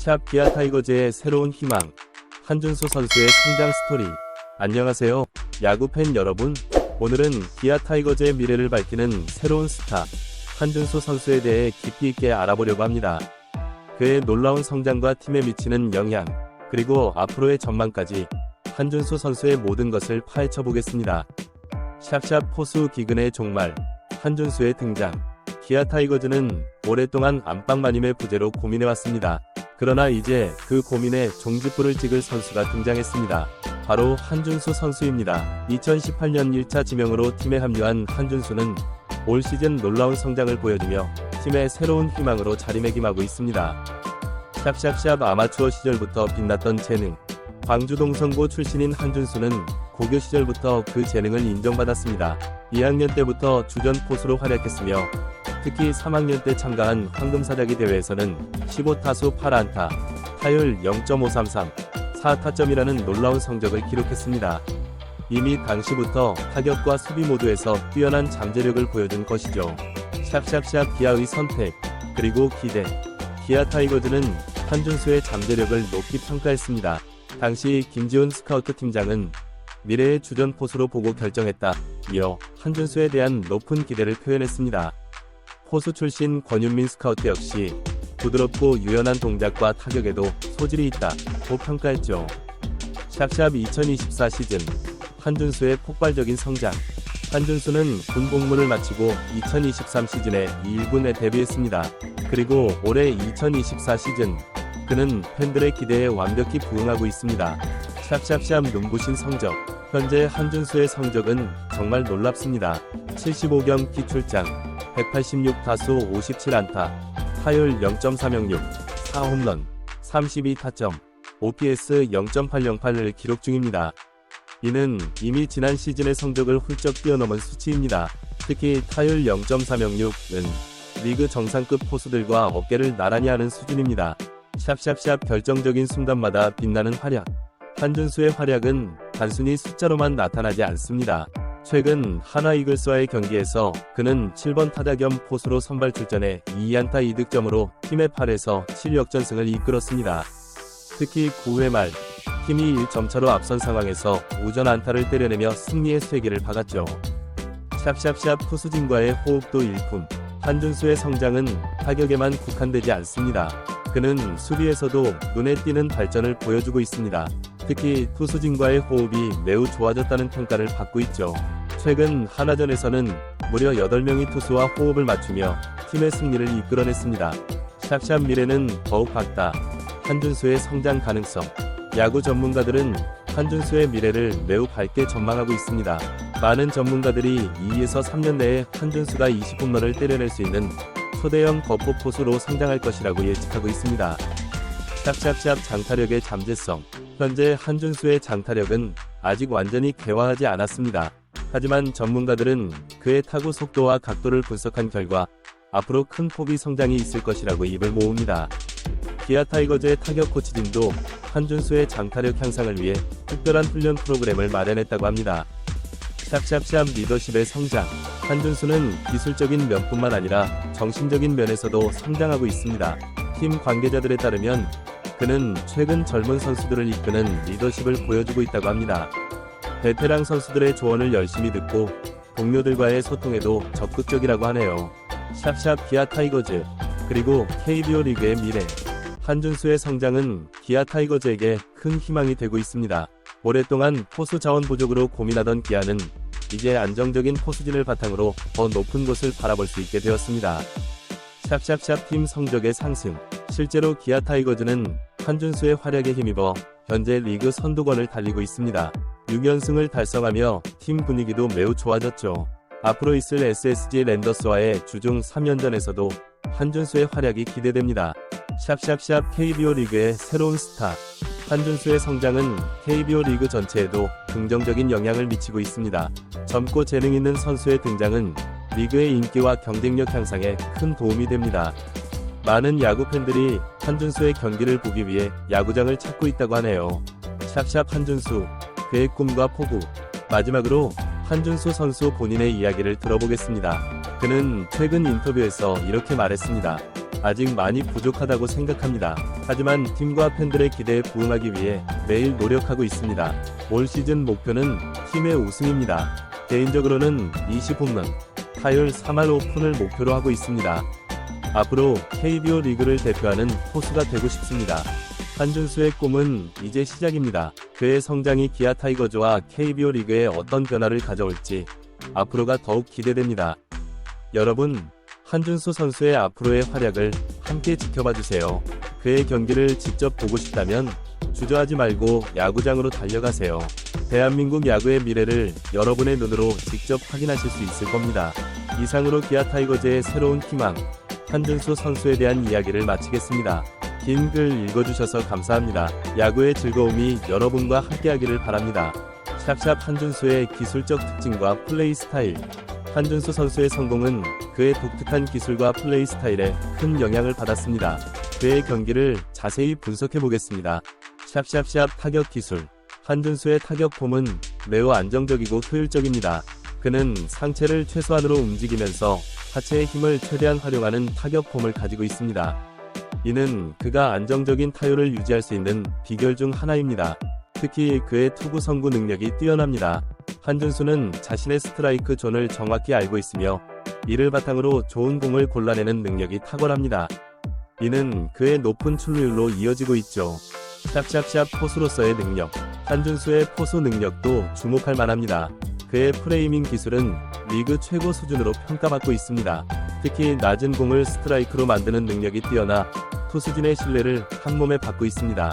샵 기아 타이거즈의 새로운 희망. 한준수 선수의 성장 스토리. 안녕하세요. 야구 팬 여러분. 오늘은 기아 타이거즈의 미래를 밝히는 새로운 스타. 한준수 선수에 대해 깊이 있게 알아보려고 합니다. 그의 놀라운 성장과 팀에 미치는 영향, 그리고 앞으로의 전망까지 한준수 선수의 모든 것을 파헤쳐 보겠습니다. 샵샵 포수 기근의 종말, 한준수의 등장. 기아 타이거즈는 오랫동안 안방마님의 부재로 고민해왔습니다. 그러나 이제 그 고민에 종지부를 찍을 선수가 등장했습니다. 바로 한준수 선수입니다. 2018년 1차 지명으로 팀에 합류한 한준수는 올 시즌 놀라운 성장을 보여주며 팀의 새로운 희망으로 자리매김하고 있습니다. 샵샵샵 아마추어 시절부터 빛났던 재능. 광주 동 성고 출신인 한준수는 고교 시절부터 그 재능을 인정받았습니다. 2학년 때부터 주전 포수로 활약했으며 특히 3학년 때 참가한 황금사자기 대회에서는 15타수 8안타, 타율 0.533, 4타점이라는 놀라운 성적을 기록했습니다. 이미 당시부터 타격과 수비 모두에서 뛰어난 잠재력을 보여준 것이죠. 샵샵샵 기아의 선택, 그리고 기대. 기아 타이거즈는 한준수의 잠재력을 높이 평가했습니다. 당시 김지훈 스카우트 팀장은 미래의 주전 포수로 보고 결정했다. 이어 한준수에 대한 높은 기대를 표현했습니다. 포수 출신 권윤민 스카우트 역시 부드럽고 유연한 동작과 타격에도 소질이 있다고 평가했죠. 샵샵 2024 시즌 한준수의 폭발적인 성장 한준수는 군 복무를 마치고 2023 시즌에 2군에 데뷔했습니다. 그리고 올해 2024 시즌 그는 팬들의 기대에 완벽히 부응하고 있습니다. 샵샵샵 눈부신 성적 현재 한준수의 성적은 정말 놀랍습니다. 75경 기 출장 186 타수 57 안타 타율 0.306 4홈런 32타점 OPS 0.808을 기록 중입니다. 이는 이미 지난 시즌의 성적을 훌쩍 뛰어넘은 수치입니다. 특히 타율 0.306은 리그 정상급 포수들과 어깨를 나란히 하는 수준입니다. 샵샵샵 결정적인 순간마다 빛나는 활약. 한준수의 활약은 단순히 숫자로만 나타나지 않습니다. 최근 하나 이글스와의 경기에서 그는 7번 타자 겸 포수로 선발 출전해 2안타 2득점으로 팀의 8에서 7역전승을 이끌었습니다. 특히 9회 말 팀이 1점 차로 앞선 상황에서 우전 안타를 때려내며 승리의 쐐기를 박았죠. 샵샵샵 투수진과의 호흡도 일품. 한준수의 성장은 타격에만 국한되지 않습니다. 그는 수비에서도 눈에 띄는 발전을 보여주고 있습니다. 특히 투수진과의 호흡이 매우 좋아졌다는 평가를 받고 있죠. 최근 하나전에서는 무려 8명의 투수와 호흡을 맞추며 팀의 승리를 이끌어냈습니다. 샵샵 미래는 더욱 밝다. 한준수의 성장 가능성. 야구 전문가들은 한준수의 미래를 매우 밝게 전망하고 있습니다. 많은 전문가들이 2에서 3년 내에 한준수가 20홈런을 때려낼 수 있는 초대형 거포 포수로 성장할 것이라고 예측하고 있습니다. 샵샵샵 장타력의 잠재성. 현재 한준수의 장타력은 아직 완전히 개화하지 않았습니다. 하지만 전문가들은 그의 타구 속도와 각도를 분석한 결과 앞으로 큰 폭의 성장이 있을 것이라고 입을 모읍니다. 기아 타이거즈의 타격 코치진도 한준수의 장타력 향상을 위해 특별한 훈련 프로그램을 마련했다고 합니다. 샵샵샵 리더십의 성장. 한준수는 기술적인 면뿐만 아니라 정신적인 면에서도 성장하고 있습니다. 팀 관계자들에 따르면 그는 최근 젊은 선수들을 이끄는 리더십을 보여주고 있다고 합니다. 베테랑 선수들의 조언을 열심히 듣고 동료들과의 소통에도 적극적이라고 하네요. 샵샵 기아 타이거즈 그리고 KBO 리그의 미래 한준수의 성장은 기아 타이거즈에게 큰 희망이 되고 있습니다. 오랫동안 포수 자원 부족으로 고민하던 기아는 이제 안정적인 포수진을 바탕으로 더 높은 곳을 바라볼 수 있게 되었습니다. 샵샵샵 팀 성적의 상승 실제로 기아 타이거즈는 한준수의 활약에 힘입어 현재 리그 선두권을 달리고 있습니다. 6연승을 달성하며 팀 분위기도 매우 좋아졌죠. 앞으로 있을 SSG 랜더스와의 주중 3연전에서도 한준수의 활약이 기대됩니다. 샵샵샵 KBO 리그의 새로운 스타. 한준수의 성장은 KBO 리그 전체에도 긍정적인 영향을 미치고 있습니다. 젊고 재능 있는 선수의 등장은 리그의 인기와 경쟁력 향상에 큰 도움이 됩니다. 많은 야구 팬들이 한준수의 경기를 보기 위해 야구장을 찾고 있다고 하네요. 샵샵 한준수, 그의 꿈과 포부. 마지막으로 한준수 선수 본인의 이야기를 들어보겠습니다. 그는 최근 인터뷰에서 이렇게 말했습니다. 아직 많이 부족하다고 생각합니다. 하지만 팀과 팬들의 기대에 부응하기 위해 매일 노력하고 있습니다. 올 시즌 목표는 팀의 우승입니다. 개인적으로는 20홈런, 타율 3할 오픈을 목표로 하고 있습니다. 앞으로 KBO 리그를 대표하는 포수가 되고 싶습니다. 한준수의 꿈은 이제 시작입니다. 그의 성장이 기아 타이거즈와 KBO 리그에 어떤 변화를 가져올지 앞으로가 더욱 기대됩니다. 여러분, 한준수 선수의 앞으로의 활약을 함께 지켜봐 주세요. 그의 경기를 직접 보고 싶다면 주저하지 말고 야구장으로 달려가세요. 대한민국 야구의 미래를 여러분의 눈으로 직접 확인하실 수 있을 겁니다. 이상으로 기아 타이거즈의 새로운 희망, 한준수 선수에 대한 이야기를 마치겠습니다. 긴 글 읽어주셔서 감사합니다. 야구의 즐거움이 여러분과 함께하기를 바랍니다. 샵샵 한준수의 기술적 특징과 플레이 스타일. 한준수 선수의 성공은 그의 독특한 기술과 플레이 스타일에 큰 영향을 받았습니다. 그의 경기를 자세히 분석해 보겠습니다. 샵샵샵 타격 기술. 한준수의 타격 폼은 매우 안정적이고 효율적입니다. 그는 상체를 최소한으로 움직이면서 하체의 힘을 최대한 활용하는 타격 폼을 가지고 있습니다. 이는 그가 안정적인 타율을 유지할 수 있는 비결 중 하나입니다. 특히 그의 투구 선구 능력이 뛰어납니다. 한준수는 자신의 스트라이크 존을 정확히 알고 있으며 이를 바탕으로 좋은 공을 골라내는 능력이 탁월합니다. 이는 그의 높은 출루율로 이어지고 있죠. 샵샵샵 포수로서의 능력. 한준수의 포수 능력도 주목할 만합니다. 그의 프레이밍 기술은 리그 최고 수준으로 평가받고 있습니다. 특히 낮은 공을 스트라이크로 만드는 능력이 뛰어나 투수진의 신뢰를 한 몸에 받고 있습니다.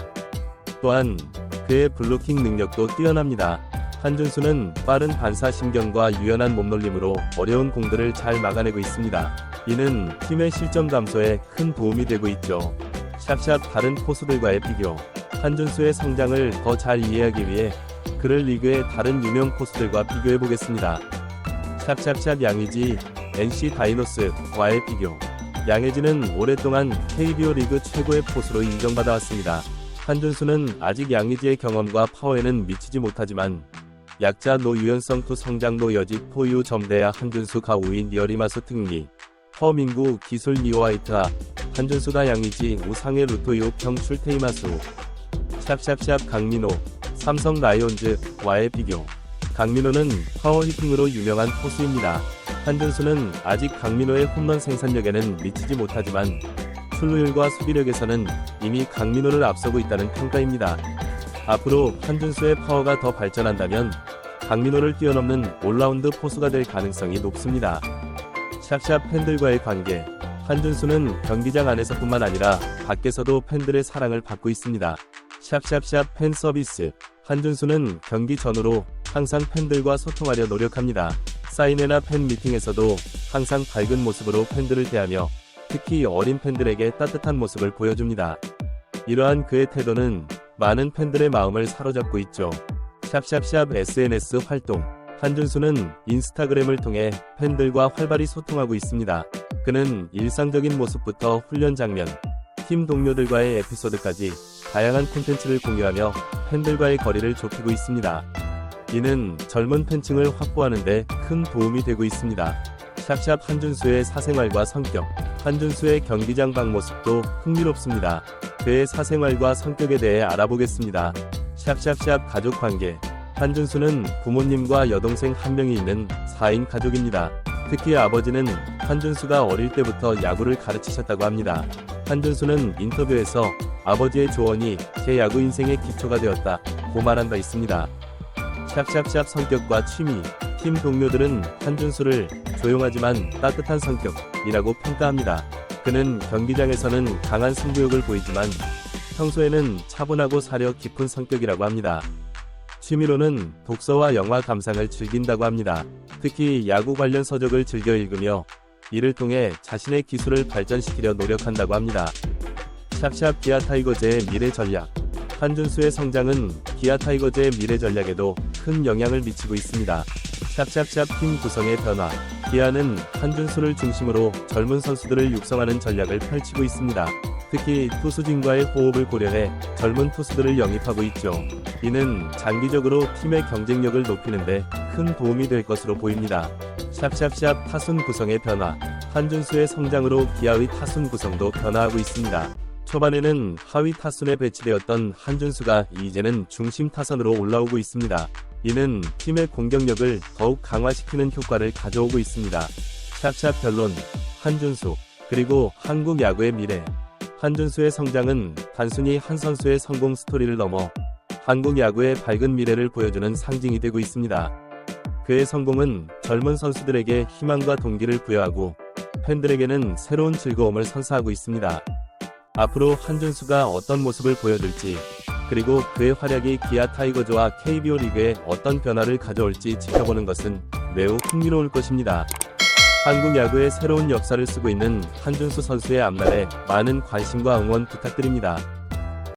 또한 그의 블로킹 능력도 뛰어납니다. 한준수는 빠른 반사신경과 유연한 몸놀림으로 어려운 공들을 잘 막아내고 있습니다. 이는 팀의 실점 감소에 큰 도움이 되고 있죠. 샵샵 다른 포수들과의 비교. 한준수의 성장을 더 잘 이해하기 위해 그를 리그의 다른 유명 포수들과 비교해 보겠습니다. 샵샵샵 양의지, NC 다이노스와의 비교. 양의지는 오랫동안 KBO 리그 최고의 포수로 인정받아 왔습니다. 한준수는 아직 양의지의 경험과 파워에는 미치지 못하지만 약자 노 유연성 투 성장 노 여직 포유 점대야 한준수 가우인 여리마수 특리 허민구 기술 니오아이트하 한준수가 양의지 우상의 루토요 평 출테이마수 샵샵샵 강민호 삼성 라이온즈와의 비교 강민호는 파워히팅으로 유명한 포수입니다. 한준수는 아직 강민호의 홈런 생산력에는 미치지 못하지만 출루율과 수비력에서는 이미 강민호를 앞서고 있다는 평가입니다. 앞으로 한준수의 파워가 더 발전한다면 강민호를 뛰어넘는 올라운드 포수가 될 가능성이 높습니다. 샵샵 팬들과의 관계 한준수는 경기장 안에서뿐만 아니라 밖에서도 팬들의 사랑을 받고 있습니다. 샵샵샵 팬 서비스 한준수는 경기 전후로 항상 팬들과 소통하려 노력합니다. 사인회나 팬 미팅에서도 항상 밝은 모습으로 팬들을 대하며 특히 어린 팬들에게 따뜻한 모습을 보여줍니다. 이러한 그의 태도는 많은 팬들의 마음을 사로잡고 있죠. 샵샵샵 SNS 활동 한준수는 인스타그램을 통해 팬들과 활발히 소통하고 있습니다. 그는 일상적인 모습부터 훈련 장면, 팀 동료들과의 에피소드까지 다양한 콘텐츠를 공유하며 팬들과의 거리를 좁히고 있습니다. 이는 젊은 팬층을 확보하는데 큰 도움이 되고 있습니다. 샵샵 한준수의 사생활과 성격, 한준수의 경기장 방 모습도 흥미롭습니다. 그의 사생활과 성격에 대해 알아보겠습니다. 샵샵샵 가족 관계. 한준수는 부모님과 여동생 한 명이 있는 4인 가족입니다. 특히 아버지는 한준수가 어릴 때부터 야구를 가르치셨다고 합니다. 한준수는 인터뷰에서 아버지의 조언이 제 야구 인생의 기초가 되었다 고 말한 바 있습니다. 샵샵샵 성격과 취미, 팀 동료들은 한준수를 조용하지만 따뜻한 성격이라고 평가합니다. 그는 경기장에서는 강한 승부욕을 보이지만 평소에는 차분하고 사려 깊은 성격이라고 합니다. 취미로는 독서와 영화 감상을 즐긴다고 합니다. 특히 야구 관련 서적을 즐겨 읽으며 이를 통해 자신의 기술을 발전시키려 노력한다고 합니다. 샵샵 기아 타이거즈의 미래 전략. 한준수의 성장은 기아 타이거즈의 미래 전략에도 큰 영향을 미치고 있습니다. 샵샵샵 팀 구성의 변화. 기아는 한준수를 중심으로 젊은 선수들을 육성하는 전략을 펼치고 있습니다. 특히 투수진과의 호흡을 고려해 젊은 투수들을 영입하고 있죠. 이는 장기적으로 팀의 경쟁력을 높이는데 큰 도움이 될 것으로 보입니다. 샵샵샵 타순 구성의 변화. 한준수의 성장으로 기아의 타순 구성도 변화하고 있습니다. 초반에는 하위 타순에 배치되었던 한준수가 이제는 중심 타선으로 올라오고 있습니다. 이는 팀의 공격력을 더욱 강화시키는 효과를 가져오고 있습니다. 샵샵 결론 한준수 그리고 한국 야구의 미래 한준수의 성장은 단순히 한 선수의 성공 스토리를 넘어 한국 야구의 밝은 미래를 보여주는 상징이 되고 있습니다. 그의 성공은 젊은 선수들에게 희망과 동기를 부여하고 팬들에게는 새로운 즐거움을 선사하고 있습니다. 앞으로 한준수가 어떤 모습을 보여줄지 그리고 그의 활약이 기아 타이거즈와 KBO 리그에 어떤 변화를 가져올지 지켜보는 것은 매우 흥미로울 것입니다. 한국 야구의 새로운 역사를 쓰고 있는 한준수 선수의 앞날에 많은 관심과 응원 부탁드립니다.